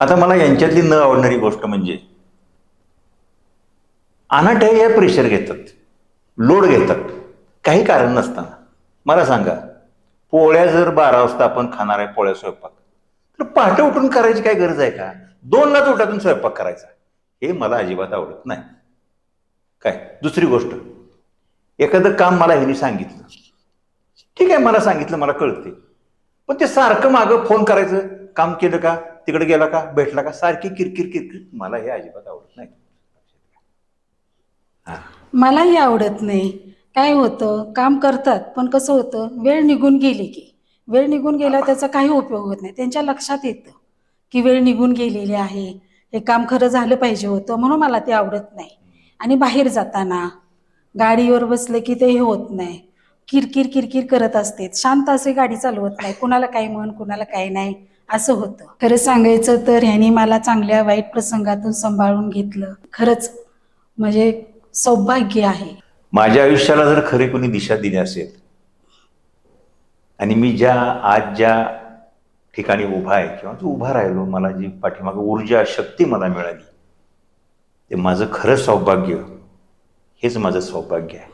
आता मला यांच्यातली न आवडणारी गोष्ट म्हणजे अनाट्या या प्रेशर घेतात लोड घेतात. काही कारण नसताना. मला सांगा पोळ्या जर बारा वाजता आपण खाणार आहे पोळ्या स्वयंपाक तर पहाटे उठून करायची काय गरज आहे का? दोन लाच उठातून स्वयंपाक करायचा. हे मला अजिबात आवडत नाही. काय? दुसरी गोष्ट एखादं काम मला ह्यानी सांगितलं. ठीक आहे मला सांगितलं मला कळते पण ते सारखं मागं फोन करायचं काम केलं का? तिकडे गेला का भेटला का सारखी किरकिर किरकिर. मला हे अजिबात आवडत नाही. हा. मलाही आवडत नाही. काय होतं? काम करतात पण कसं होतं? वेळ निघून गेली की. वेळ निघून गेला त्याचा काही उपयोग होत नाही. त्यांच्या लक्षात येतं की वेळ निघून गेलेली आहे. हे काम खरं झालं पाहिजे होतं म्हणून मला ते आवडत नाही. आणि बाहेर जाताना गाडीवर बसलं की ते हे होत नाही. किरकिर किरकिर करत असते शांत असे गाडी चालवत नाही. कुणाला काय म्हण कुणाला काय नाही. असं होतं. खरं सांगायचं तर ह्यानी मला चांगल्या वाईट प्रसंगातून सांभाळून घेतलं. खरंच म्हणजे सौभाग्य आहे. माझ्या आयुष्याला जर खरी कोणी दिशा दिली असेल आणि मी ज्या आज ज्या ठिकाणी उभा आहे किंवा जो उभा राहिलो मला जी पाठीमागं ऊर्जा शक्ती मला मिळाली ते माझं खरं सौभाग्य हेच माझं सौभाग्य आहे.